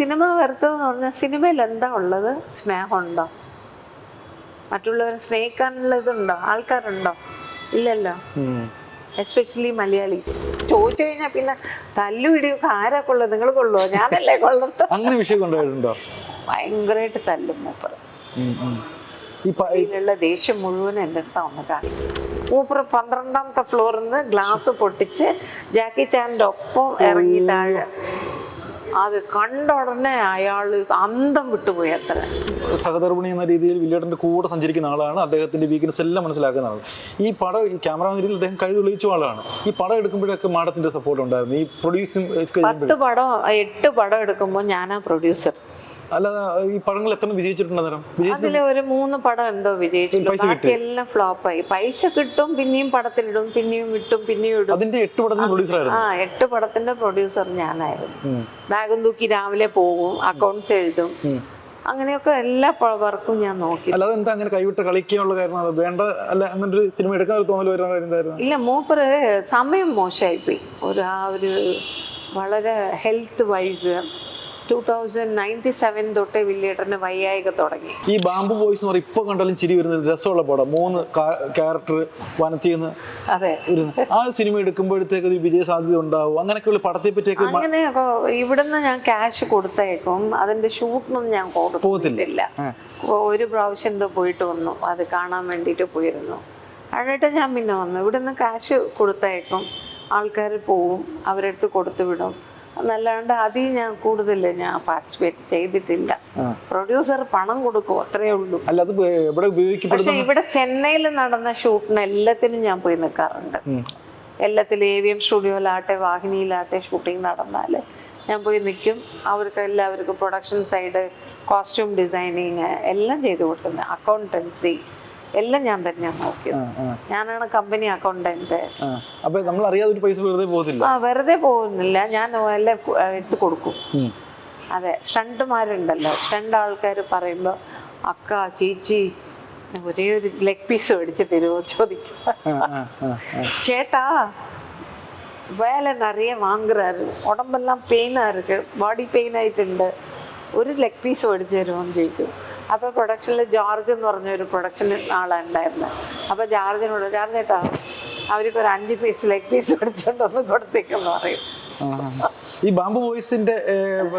Cinema വെറുത്തതെന്ന് പറഞ്ഞാൽ സിനിമയിൽ എന്താ ഉള്ളത്? സ്നേഹമുണ്ടോ? മറ്റുള്ളവരെ സ്നേഹിക്കാനുള്ള ഇതുണ്ടോ? ആൾക്കാരുണ്ടോ? ഇല്ലല്ലോ. എസ്പെഷ്യലി മലയാളീസ്. ചോദിച്ചു കഴിഞ്ഞാൽ പിന്നെ തല്ലുപിടിയൊക്കെ ആരാ കൊള്ളത് നിങ്ങൾ കൊള്ളോ ഞാനല്ലേ കൊള്ളത് അങ്ങനെ വിഷയം കൊണ്ടുപോയിട്ടുണ്ടോ? ഭയങ്കരമായിട്ട് തല്ലും മൂപ്പർ ഇതിലുള്ള ദേഷ്യം മുഴുവൻ എന്റെ അടുത്ത് ഒന്ന് കാണിക്കും മൂപ്പർ പന്ത്രണ്ടാമത്തെ ഫ്ലോറിൽ നിന്ന് ഗ്ലാസ് പൊട്ടിച്ച് ജാക്കി ചാന്റെ ഒപ്പം ഇറങ്ങി താഴെ. അത് കണ്ട ഉടനെ അയാൾ അന്തം വിട്ടുപോയി അത്ര. സഹധർമ്മിണി എന്ന രീതിയിൽ വില്ലേട്ടന്റെ കൂടെ സഞ്ചരിക്കുന്ന ആളാണ്. അദ്ദേഹത്തിന്റെ വീക്ക്നെസ് എല്ലാം മനസ്സിലാക്കുന്ന ആൾ ഈ പടം ഈ ക്യാമറ രീതിയിൽ അദ്ദേഹം കഴിവ് തെളിയിച്ച ആളാണ്. ഈ പടം എടുക്കുമ്പോഴൊക്കെ മാഡത്തിന്റെ സപ്പോർട്ട് ഉണ്ടായിരുന്നു. ഈ പ്രൊഡ്യൂസിങ് പത്ത് പടം എട്ട് പടം എടുക്കുമ്പോൾ ഞാനാ പ്രൊഡ്യൂസർ അല്ലാതെ ഈ പടങ്ങൾ എത്ര വിജയിച്ചിട്ടുണ്ട് അതിൽ ഒരു മൂന്ന് പടം എന്തോ വിജയിച്ചിട്ടുള്ളൂ ബാക്കി എല്ലാം ഫ്ലോപ്പായി. പൈസ കിട്ടും പിന്നെയും പടത്തിലിടും പിന്നെയും വിട്ടും പിന്നെയും ഇടും. അതിന്റെ എട്ട് പടത്തിന്റെ പ്രൊഡ്യൂസർ ആയിരുന്നു ആ എട്ട് പടത്തിന്റെ പ്രൊഡ്യൂസർ ഞാനായിരുന്നു. ബാഗും തൂക്കി രാവിലെ പോകും അക്കൗണ്ട്സ് എഴുതും. അങ്ങനെയൊക്കെ എല്ലാ വർക്കും ഞാൻ നോക്കി. അല്ലാതെ എന്താ അങ്ങനെ കൈവിട്ട് കളിക്കാനുള്ള കാരണം? വേണ്ട അല്ല അങ്ങനെ ഒരു സിനിമ എടുക്കാൻ ഒരു തോന്നൽ എന്തായിരുന്നു? ഇല്ല മൂപ്പര് സമയം മോശമായിപ്പോയി. ഒരു ആ ഒരു വളരെ health wise two thousand ninety seven തൊട്ടേ വില്ലേട്ടന് വയ്യായിക തുടങ്ങി. ഈ ബാംബു ബോയ്സ് എന്ന് ഇപ്പൊ കണ്ടാലും ചിരി വരുന്ന രസമുള്ള പടം. മൂന്ന് ക്യാരക്ടർ വനത്തിന്ന് അതെ. ആ സിനിമ എടുക്കുമ്പോഴത്തേക്ക് വിജയ സാധ്യത ഉണ്ടാവും. അങ്ങനെയൊക്കെയുള്ള പടത്തെ പറ്റിയൊക്കെ അങ്ങനെ ഇവിടുന്ന് ഞാൻ ക്യാഷ് കൊടുത്തേക്കും. അതിന്റെ ഷൂട്ടിനൊന്നും ഞാൻ കൊടുത്തില്ല ഒരു പ്രാവശ്യം എന്തോ പോയിട്ട് വന്നു. അത് കാണാൻ വേണ്ടിയിട്ട് പോയിരുന്നു. എന്നിട്ട് ഞാൻ പിന്നെ വന്നു. ഇവിടുന്ന് കാശ് കൊടുത്തേക്കും. ആൾക്കാർ പോവും. അവരെടുത്ത് കൊടുത്തു വിടും. എന്നല്ലാണ്ട് അതിൽ ഞാൻ കൂടുതൽ ഞാൻ പാർട്ടിസിപ്പേറ്റ് ചെയ്തിട്ടില്ല. പ്രൊഡ്യൂസർ പണം കൊടുക്കും അത്രേ ഉള്ളൂ. അല്ല അത് പക്ഷെ ഇവിടെ ചെന്നൈയിൽ നടന്ന ഷൂട്ടിന് എല്ലാത്തിനും ഞാൻ പോയി നിൽക്കാറുണ്ട്. എല്ലാത്തിലും എ വി എം സ്റ്റുഡിയോയിലാട്ടെ വാഹിനിയിലാട്ടെ ഷൂട്ടിംഗ് നടന്നാൽ ഞാൻ പോയി നിൽക്കും അവർക്ക് എല്ലാവർക്കും പ്രൊഡക്ഷൻ സൈഡ് കോസ്റ്റ്യൂം ഡിസൈനിങ് എല്ലാം ചെയ്തു കൊടുത്തിട്ടുണ്ട് അക്കൗണ്ടൻസി എല്ലാം ഞാൻ തന്നെയാണ് നോക്കിയത് ആ, ആ, ഞാനാണ് കമ്പനി അക്കൗണ്ടന്റ് ആ. അപ്പൊ നമ്മൾ അറിയാതെ ഒരു പൈസ വെറുതെ പോകത്തില്ല ആ വെറുതെ പോകുന്നില്ല ഞാൻ എല്ലാം കു- എടുത്ത് കൊടുക്കും ഉം. അതെ സ്റ്റണ്ടുമാരുണ്ടല്ലോ സ്റ്റണ്ട് ആൾക്കാർ പറയുമ്പോൾ അക്ക ചേച്ചി ഒരേ ഒരു ലെഗ് പീസ് മേടിച്ച് തരുമോ ചോദിക്കും ആ, ആ, ആ, ആ. சேட்டா வேலை நிறைய வாங்குறாரு உடம்பெல்லாம் பெயினாக இருக்கு பாடி பெயின் ആയിട്ടുണ്ട് ഒരു ലെഗ് പീസ് മേടിച്ച് തരുമോന്ന് ചോദിക്കും അപ്പോൾ പ്രൊഡക്ഷനിൽ ജോർജ് എന്ന് പറഞ്ഞ ഒരു പ്രൊഡക്ഷൻ ആളുണ്ടായിരുന്നു അപ്പോൾ ജോർജിനോട് ജോർജ് ഏട്ടാ അവർക്ക് ഒരു അഞ്ച് പീസ് ലെഗ് പീസ് മേടിച്ചോണ്ട് ഒന്ന് കൊടുത്തേക്കെന്ന് പറയും. ഈ ബാംബു ബോയ്സിന്റെ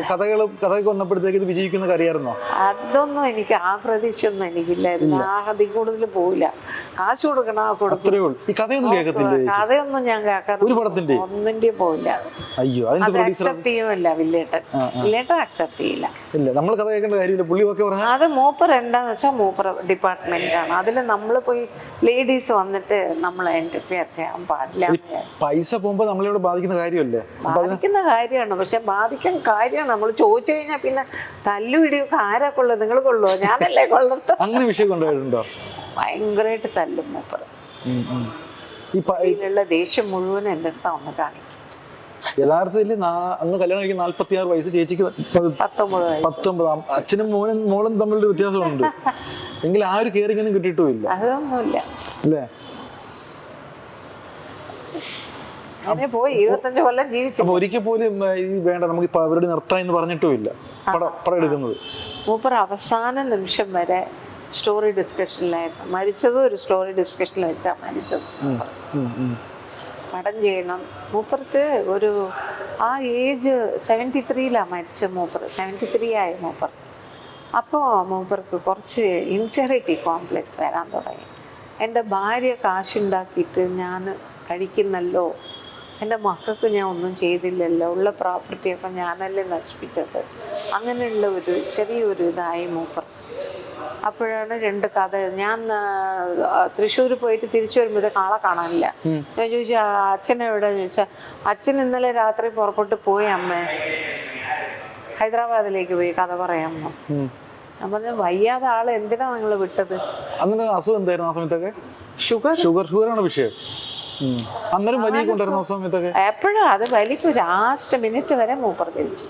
കഥകളും കഥയൊക്കെ വന്നപ്പോഴത്തേക്ക് ഇത് വിജയിക്കുന്നൊക്കെ അറിയാമായിരുന്നോ അതൊന്നും എനിക്ക് ആ പ്രതീക്ഷയൊന്നും എനിക്കില്ലായിരുന്നു ആ കഥ കൂടുതൽ പോവില്ല. കാശ് കൊടുക്കണം കൊടുക്കും അത്രേ ഉള്ളൂ. ഈ കഥയൊന്നും കേൾക്കത്തില്ല കഥയൊന്നും ഞാൻ കേൾക്കാറില്ല. ഒരു പടത്തിന്റെ ഒന്നിന്റെ പോവില്ല. അയ്യോ അതിന്റെ അക്സെപ്റ്റ് ചെയ്യുമല്ല വില്ലേട്ടൻ. വില്ലേട്ടൻ അക്സെപ്റ്റ് ചെയ്യില്ല. ഇല്ല നമ്മൾ കഥ കേൾക്കേണ്ട കാര്യമില്ല. പുള്ളി ഒക്കെ പറഞ്ഞു അത് മൂപ്പർ എന്താന്ന് വെച്ചാൽ മൂപ്പർ ഡിപ്പാർട്ട്മെന്റ് ആണ്. അതിൽ നമ്മൾ പോയി ലേഡീസ് വന്നിട്ട് നമ്മൾ എന്റർഫിയർ ചെയ്യാൻ പാടില്ല. പൈസ പോകുമ്പോ നമ്മളിവിടെ ബാധിക്കുന്ന കാര്യമല്ലേ? ബാധിക്കുന്ന കാര്യമാണ്. പക്ഷെ ബാധിക്കാൻ കാര്യമാണ്. നമ്മൾ ചോദിച്ചു കഴിഞ്ഞാൽ പിന്നെ തല്ലുപിടിയൊക്കെ ആരാ കൊള്ളത് നിങ്ങൾ കൊള്ളുവോ? ഞാനല്ലേ കൊള്ളത്ത. അങ്ങനെ വിഷയം കൊണ്ടുപോയിട്ടുണ്ടോ? ഭയങ്കരമായിട്ട് തല്ലും മൂപ്പർ ഇതിലുള്ള ദേഷ്യം മുഴുവൻ എന്റെ അടുത്താ ഒന്ന് കാണിക്കും. യഥാർത്ഥത്തിൽ അന്ന് കല്യാണം കഴിക്കുന്ന നാല്പത്തി ആറ് വയസ്സ് ചേച്ചിക്ക് പത്തൊമ്പതാം അച്ഛനും മോനും മോളും തമ്മിലൊരു വ്യത്യാസമുണ്ട്. എങ്കിൽ ആ ഒരു കെയറിംഗ് ഒന്നും കിട്ടിയിട്ടുമില്ല. അതൊന്നുമില്ല. അല്ലേ അങ്ങനെ പോയി ഇരുപത്തഞ്ച് കൊല്ലം ജീവിച്ചു. അപ്പൊ ഒരിക്കൽ പോലും ഈ വേണ്ട നമുക്ക് ഇപ്പൊ അവരുടെ നിർത്താം എന്ന് പറഞ്ഞിട്ടുമില്ല. പടം പടം എടുക്കുന്നത്. മൂപ്പർ അവസാന നിമിഷം വരെ സ്റ്റോറി ഡിസ്കഷനിലായിരുന്നു മരിച്ചതും ഒരു സ്റ്റോറി ഡിസ്കഷനിൽ വെച്ചാ മരിച്ചത്. പടം ചെയ്യണം. മൂപ്പർക്ക് ഒരു ആ ഏജ് സെവന്റി ത്രീയിലാണ് മരിച്ച മൂപ്പർ. സെവന്റി ത്രീ ആയ മൂപ്പർ. അപ്പോൾ മൂപ്പർക്ക് കുറച്ച് ഇൻഫെറിറ്റി കോംപ്ലെക്സ് വരാൻ തുടങ്ങി. എന്റെ ഭാര്യ കാശുണ്ടാക്കിയിട്ട് ഞാൻ കഴിക്കുന്നല്ലോ എന്റെ മക്കൾക്ക് ഞാൻ ഒന്നും ചെയ്തില്ലല്ലോ. ഉള്ള പ്രോപ്പർട്ടിയൊക്കെ ഞാനല്ലേ നശിപ്പിച്ചത്. അങ്ങനെയുള്ള ഒരു ചെറിയൊരു ഇതായി മൂപ്പർ. അപ്പോഴാണ് രണ്ട് കഥ. ഞാൻ തൃശ്ശൂർ പോയിട്ട് തിരിച്ചു വരുമ്പോൾ കാള കാണാനില്ല. ഞാൻ ചോദിച്ചു അച്ഛനെ അച്ഛൻ എവിടെ ചോദിച്ചാൽ അച്ഛൻ ഇന്നലെ രാത്രി പുറപ്പെട്ട് പോയി അമ്മേ. ഹൈദരാബാദിലേക്ക് പോയി കഥ പറയാമോ. ഞാൻ പറഞ്ഞു വയ്യാതെ ആൾ എന്തിനാ നിങ്ങൾ വിട്ടത്? അങ്ങനെ അസുഖം എന്തായിരുന്നു ആ സമയത്തൊക്കെ? ഷുഗർ ഷുഗർ ഷുഗറാണ് വിഷയം. അന്നേരം വലിയ കൊണ്ടായിരുന്നു ആ സമയത്തൊക്കെ എപ്പോഴും അത് വലിപ്പ് ലാസ്റ്റ് മിനിറ്റ് വരെ മൂപ്പർ വലിച്ചു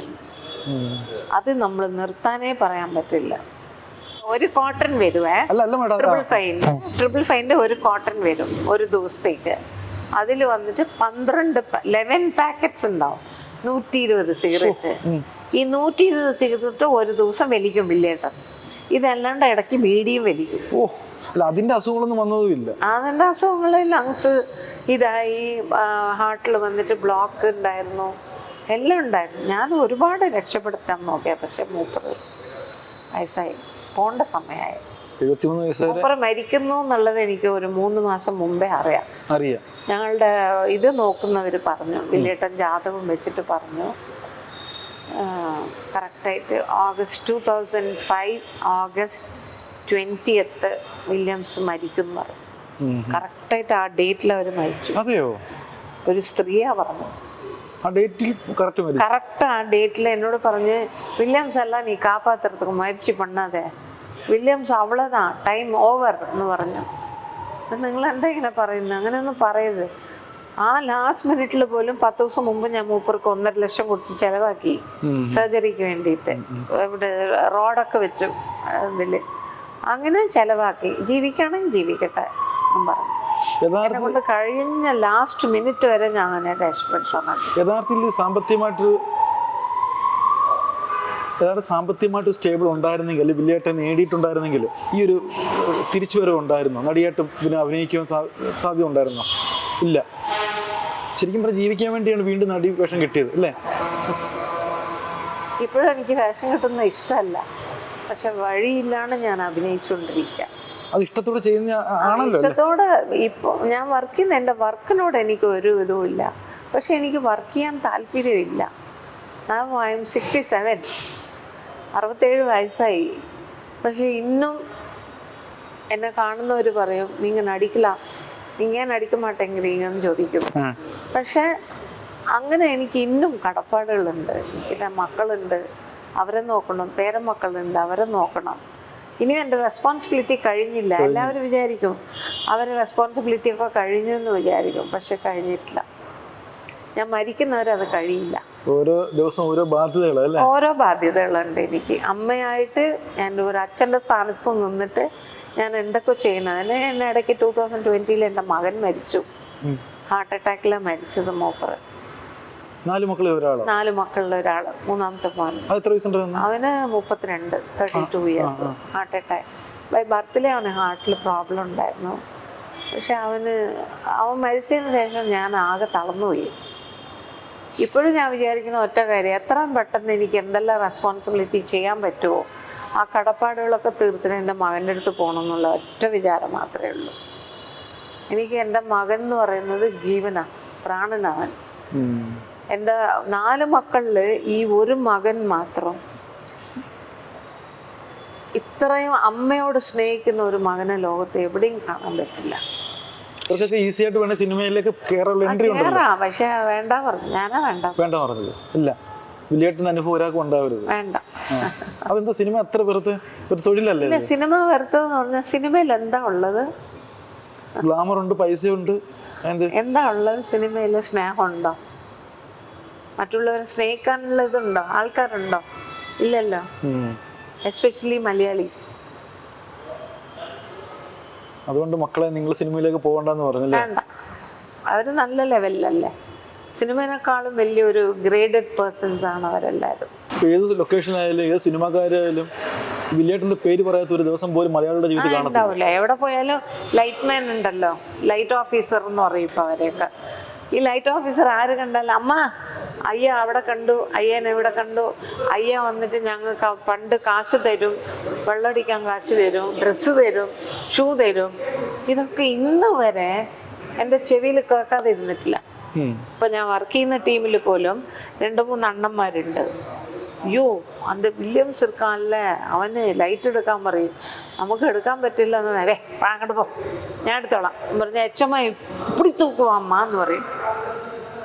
അത് നമ്മൾ നിർത്താനേ പറയാൻ പറ്റില്ല. ഒരു കോട്ടൺ വരുവേ? Triple fine. ട്രിപ്പിൾ ഫൈന്റെ ഒരു കോട്ടൺ വരും ഒരു ദിവസത്തേക്ക്. അതിൽ വന്നിട്ട് പന്ത്രണ്ട് ലെവൻ പാക്കറ്റ്സ് ഉണ്ടാവും. നൂറ്റി ഇരുപത് സിഗരറ്റ്. ഈ നൂറ്റി ഇരുപത് സിഗരറ്റ് ഒരു ദിവസം വലിക്കും വില്ലേട്ടൻ. ഇതല്ലാണ്ട് ഇടയ്ക്ക് ബീഡിയും വലിക്കും ഓ അല്ല അതിന്റെ അസുഖങ്ങളൊന്നും വന്നതുമില്ല. അതിന്റെ അസുഖങ്ങൾ ലങ്സ് ഇതായി ഹാർട്ടിൽ വന്നിട്ട് ബ്ലോക്ക് ഉണ്ടായിരുന്നു. എല്ലാം ഉണ്ടായിരുന്നു. ഞാൻ ഒരുപാട് രക്ഷപ്പെടുത്താൻ നോക്കിയ പക്ഷെ മൂപ്പറ് വയസ്സായി. പോണ്ട സമയമായി. എഴുപത്തിമൂന്ന് മൂപ്പറ് മരിക്കുന്നു എന്നുള്ളത് എനിക്ക് ഒരു മൂന്ന് മാസം മുമ്പേ അറിയാം. അറിയാം. ഞങ്ങളുടെ ഇത് നോക്കുന്നവര് പറഞ്ഞു വില്ലേട്ടൻ ജാതകം വെച്ചിട്ട് പറഞ്ഞു. കറക്റ്റായിട്ട് August two thousand five August twenty eighth Williams മരിക്കുന്നു പറഞ്ഞു. കറക്റ്റായിട്ട് ആ ഡേറ്റിൽ അവർ മരിച്ചു. അതെയോ? ഒരു സ്ത്രീയാ പറഞ്ഞു കറക്റ്റ് ആ ഡേറ്റിൽ എന്നോട് പറഞ്ഞ് വില്യംസ് അല്ല നീ കാപ്പാത്രത്തുക്ക് മരിച്ചു പണ്ണാതെ. വില്യംസ് അവളതാ ടൈം ഓവർ എന്ന് പറഞ്ഞു. നിങ്ങൾ എന്താ ഇങ്ങനെ പറയുന്നത്? അങ്ങനെയൊന്നും പറയരുത്. ആ ലാസ്റ്റ് മിനിറ്റിൽ പോലും പത്ത് ദിവസം മുമ്പ് ഞാൻ മൂപ്പർക്ക് ഒന്നര ലക്ഷം കൊടുത്ത് ചെലവാക്കി സർജറിക്ക് വേണ്ടിയിട്ട്. ഇവിടെ റോഡൊക്കെ വെച്ചു അതിൽ അങ്ങനെ ചെലവാക്കി. ജീവിക്കണം ജീവിക്കട്ടെ എന്നും പറഞ്ഞു. കൊണ്ട് കഴിഞ്ഞ ലാസ്റ്റ് മിനിറ്റ് വരെ ഞാൻ അങ്ങനെ രക്ഷപ്പെട്ടു യഥാർത്ഥത്തിൽ സാമ്പത്തികമായിട്ട് യഥാർത്ഥ സാമ്പത്തികമായിട്ട് സ്റ്റേബിൾ ഉണ്ടായിരുന്നെങ്കിൽ അല്ലെങ്കിൽ നേടിയിട്ടുണ്ടായിരുന്നെങ്കിൽ ഈ ഒരു തിരിച്ചുവരവ് ഉണ്ടായിരുന്നു? നടിയായിട്ട് പിന്നെ അഭിനയിക്കുവാൻ സാ- സാധ്യത ഉണ്ടായിരുന്നോ? ഇല്ല. ശരിക്കും പറഞ്ഞാൽ ജീവിക്കാൻ വേണ്ടിയാണ് വീണ്ടും നടി വേഷം കിട്ടിയത് അല്ലേ? ഇപ്പോഴും എനിക്ക് വേഷം കിട്ടുന്ന ഇഷ്ടമല്ല. പക്ഷെ വഴിയില്ലാണ് ഞാൻ അഭിനയിച്ചുകൊണ്ടിരിക്കുക. അത് ഇഷ്ടത്തോടെ ചെയ്യുന്ന ആണല്ലോ ഇഷ്ടത്തോടെ ഇപ്പോൾ ഞാൻ വർക്ക് ചെയ്യുന്ന എന്റെ വർക്കിനോട് എനിക്ക് ഒരു ഇതുമില്ല പക്ഷെ എനിക്ക് വർക്ക് ചെയ്യാൻ താല്പര്യമില്ല. ഞാൻ ഐ എം സിക്സ്റ്റി സെവൻ അറുപത്തേഴ് വയസ്സായി. പക്ഷെ ഇന്നും എന്നെ കാണുന്നവർ പറയും നിങ്ങൾ നടിക്കലാം. നിങ്ങൾ നടിക്കുമാട്ടെങ്കിൽ ഇങ്ങനെ ചോദിക്കും. പക്ഷെ അങ്ങനെ എനിക്ക് ഇന്നും കടപ്പാടുകളുണ്ട്. എന്റെ മക്കളുണ്ട്. അവരെ നോക്കണം. പേരമക്കളുണ്ട് അവരെ നോക്കണം. ഇനിയും എന്റെ റെസ്പോൺസിബിലിറ്റി കഴിഞ്ഞില്ല. എല്ലാവരും വിചാരിക്കും അവരെ റെസ്പോൺസിബിലിറ്റി ഒക്കെ കഴിഞ്ഞു എന്ന് വിചാരിക്കും. പക്ഷെ കഴിഞ്ഞിട്ടില്ല. ഞാൻ മരിക്കുന്നവരെ അത് കഴിയില്ല. ഓരോ ദിവസം ഓരോ ബാധ്യതകളല്ലേ ഓരോ ബാധ്യതകളുണ്ട് എനിക്ക്. അമ്മയായിട്ട് ഞാൻ ഒരു അച്ഛന്റെ സ്ഥാനത്ത് നിന്നിട്ട് ഞാൻ എന്തൊക്കെ ചെയ്യണം അതിന് എന്നെ ഇടയ്ക്ക് ടൂ തൗസൻഡ് ട്വന്റിയിൽ എന്റെ മകൻ മരിച്ചു. ഹാർട്ട് അറ്റാക്കിലാണ് മരിച്ചത് മൂപ്പർ നാല് മക്കളിൽ ഒരാൾ നാല് മക്കളിൽ ഒരാൾ മൂന്നാമത്തെ മോൻ. അത് എത്ര വയസ്സുണ്ടായിരുന്നു അവന് മുപ്പത്തിരണ്ട് thirty two years heart attack by ബർത്തിലെ അവന് ഹാർട്ടിൽ പ്രോബ്ലം ഉണ്ടായിരുന്നു. പക്ഷെ അവന് അവൻ മരിച്ചതിന് ശേഷം ഞാൻ ആകെ തളർന്നുപോയി ഇപ്പോഴും ഞാൻ വിചാരിക്കുന്ന ഒറ്റ കാര്യം എത്രയും പെട്ടെന്ന് എനിക്ക് എന്തെല്ലാം റെസ്പോൺസിബിലിറ്റി ചെയ്യാൻ പറ്റുമോ ആ കടപ്പാടുകളൊക്കെ തീർത്തിന് എന്റെ മകന്റെ അടുത്ത് പോകണം എന്നുള്ള ഒറ്റ വിചാരം മാത്രമേ ഉള്ളൂ. എനിക്ക് എന്റെ മകൻ എന്ന് പറയുന്നത് ജീവനാണ് പ്രാണനാവൻ. എന്റെ നാല് മക്കളിൽ ഈ ഒരു മകൻ മാത്രം ഇത്രയും അമ്മയോട് സ്നേഹിക്കുന്ന ഒരു മകനെ ലോകത്ത് എവിടെയും കാണാൻ പറ്റില്ല. ഇവർക്കൊക്കെ ഈസി ആയിട്ട് വേണ സിനിമയിലേക്ക് കയറാനുള്ള എൻട്രി കേറാ പക്ഷെ വേണ്ട പറഞ്ഞു. ഞാനാ വേണ്ട. വേണ്ട പറഞ്ഞത്. ഇല്ല. വില്ലേട്ടന്റെ അനുഭവം ഒരാൾക്ക് ഉണ്ടാവരുത്. വേണ്ട. അതെന്താ സിനിമ അത്ര വെറുതെ ഒരു തൊഴിലല്ലേ സിനിമ സിനിമ എന്ന് പറഞ്ഞാൽ സിനിമയിൽ എന്താ ഉള്ളത്? ഗ്ലാമർ ഉണ്ട് പൈസയുണ്ട്. എന്ത്? എന്താ ഉള്ളത് സിനിമയിൽ? സ്നേഹമുണ്ടോ? മറ്റുള്ളവരെ സ്നേഹിക്കാനുള്ള ഇതുണ്ടോ? ആൾക്കാരുണ്ടോ? ഇല്ലല്ലോ. എസ്പെഷ്യലി മലയാളീസ്. അതുകൊണ്ട് മക്കളെ നിങ്ങൾ സിനിമയിലേക്ക് പോകണ്ടെന്ന് പറഞ്ഞല്ലേ? വേണ്ട. അവർ നല്ല ലെവലിലല്ലേ. സിനിമേനേക്കാളും വലിയൊരു ഗ്രേഡഡ് പേഴ്സൺസ് ആണ് അവരെല്ലാവരും. ഏത് ലൊക്കേഷനായാലും ഏത് സിനിമാക്കാരായാലും വില്ലേട്ടന്റെ പേര് പറയാത്ത ഒരു ദിവസം പോലും മലയാളിയുടെ ജീവിതത്തിൽ കാണത്തില്ല. എവിടെ പോയാലും ലൈറ്റ് മാൻ ഉണ്ടല്ലോ. ലൈറ്റ് ഓഫീസർ എന്ന് പറയും ഇപ്പൊ അവരെയൊക്കെ. ഈ ലൈറ്റ് ഓഫീസർ ആര് കണ്ടാലും അമ്മ അയ്യ അവിടെ കണ്ടു അയ്യനെ ഇവിടെ കണ്ടു. അയ്യ വന്നിട്ട് ഞങ്ങൾക്ക് പണ്ട് കാശ് തരും വെള്ളടിക്കാൻ കാശ് തരും ഡ്രസ്സ് തരും ഷൂ തരും. ഇതൊക്കെ ഇന്ന് വരെ എന്റെ ചെവിയിൽ കേൾക്കാതെ ഇരുന്നിട്ടില്ല ഉം. ഇപ്പൊ ഞാൻ വർക്ക് ചെയ്യുന്ന ടീമിൽ പോലും രണ്ട് മൂന്ന് അണ്ണന്മാരുണ്ട്. അയ്യോ അത് വില്യംസ് ഇരിക്കാനല്ല? അവന് ലൈറ്റ് എടുക്കാൻ പറയും. നമുക്ക് എടുക്കാൻ പറ്റില്ല എന്ന് പറഞ്ഞേ വാ അങ്ങോട്ട് പോ. ഞാൻ എടുത്തോളാം. പറഞ്ഞ എച്ചമ്മ ഇപ്പിടി തൂക്കുവാമ്മ എന്ന് പറയും.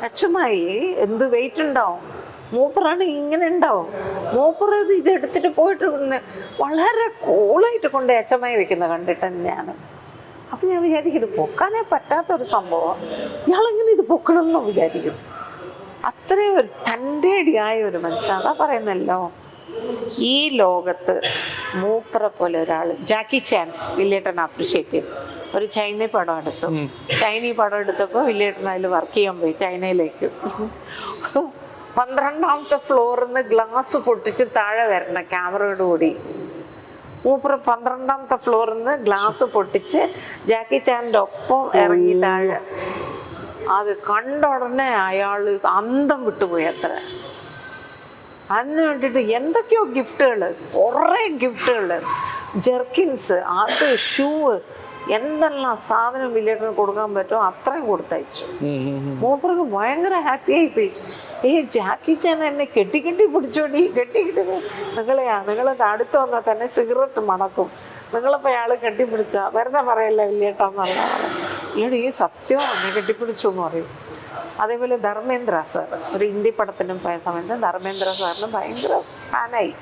എച്ചമ്മായി എന്ത് വെയിറ്റ് ഉണ്ടാവും? മൂപ്പറാണ് ഇങ്ങനെ ഉണ്ടാവും. മൂപ്പർ ഇത് ഇത് എടുത്തിട്ട് പോയിട്ട് വളരെ കൂളായിട്ട് കൊണ്ട് എച്ചമ്മായി വെക്കുന്നത് കണ്ടിട്ട് ഞാൻ അപ്പം ഞാൻ വിചാരിക്കും ഇത് പൊക്കാനേ പറ്റാത്തൊരു സംഭവം. ഇയാളെങ്ങനെ ഇത് പൊക്കണമെന്നോ വിചാരിക്കും അത്രയും ഒരു തന്റെ അടിയായ ഒരു മനുഷ്യൻ. അതാ പറയുന്നല്ലോ. ഈ ലോകത്ത് മൂപ്പറ പോലെ ഒരാൾ ജാക്കി ചാൻ വില്ലേട്ടൻ അപ്രിഷ്യേറ്റ് ചെയ്തു. ഒരു ചൈന പടം എടുത്തു. ചൈനീ പടം എടുത്തപ്പോൾ വില്ലേട്ടൻ അതിൽ വർക്ക് ചെയ്യാൻ പോയി ചൈനയിലേക്ക്. പന്ത്രണ്ടാമത്തെ ഫ്ലോറിൽ നിന്ന് ഗ്ലാസ് പൊട്ടിച്ച് താഴെ വരണം ക്യാമറയോട് കൂടി. മൂപ്പറ പന്ത്രണ്ടാമത്തെ ഫ്ലോറിൽ നിന്ന് ഗ്ലാസ് പൊട്ടിച്ച് ജാക്കി ചാനിന്റെ ഒപ്പം ഇറങ്ങി താഴെ. അത് കണ്ട ഉടനെ അയാൾ അന്തം വിട്ടുപോയി അത്ര. അതിന് വേണ്ടിയിട്ട് എന്തൊക്കെയോ ഗിഫ്റ്റുകൾ കുറേ ഗിഫ്റ്റുകൾ. ജെർക്കിൻസ് അത് ഷൂ എന്തെല്ലാം സാധനം വില്ലേട്ടിന് കൊടുക്കാൻ പറ്റുമോ അത്രയും കൊടുത്തയച്ചു. മൂപ്പർക്ക് ഭയങ്കര ഹാപ്പി പോയി ഈ ജാക്കി ചാൻ എന്നെ കെട്ടിക്കെട്ടി കെട്ടി പിടിച്ചോണ്ടി കെട്ടി കെട്ടി നിങ്ങളെയാ നിങ്ങളെ അടുത്ത് വന്നാൽ തന്നെ സിഗരറ്റ് മണക്കും. നിങ്ങളിപ്പോൾ അയാൾ കെട്ടിപ്പിടിച്ച? വെറുതെ പറയല്ല വില്ലേട്ടാന്ന് പറഞ്ഞാൽ ഇയാൾ ഈ സത്യം എന്നെ കെട്ടിപ്പിടിച്ചു എന്ന് പറയും. അതേപോലെ ധർമ്മേന്ദ്ര സാർ ഒരു ഹിന്ദി പടത്തിനും പോയ സമയത്ത് ധർമ്മേന്ദ്ര സാറിന് ഭയങ്കര ഫാനായി.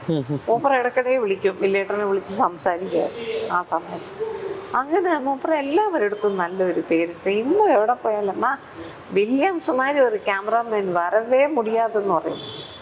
മൂപ്പർ ഇടയ്ക്കിടെ വിളിക്കും വില്ലേട്ടനെ വിളിച്ച് സംസാരിക്കുക ആ സമയത്ത്. അങ്ങനെ മൂപ്പർ എല്ലാവരുടെ അടുത്തും നല്ലൊരു പേരിട്ട് ഇന്നും എവിടെ പോയാലും ആ വില്യംസുമാരി ഒരു ക്യാമറാമാൻ വരവേ മുടിയാതെന്ന് പറയും.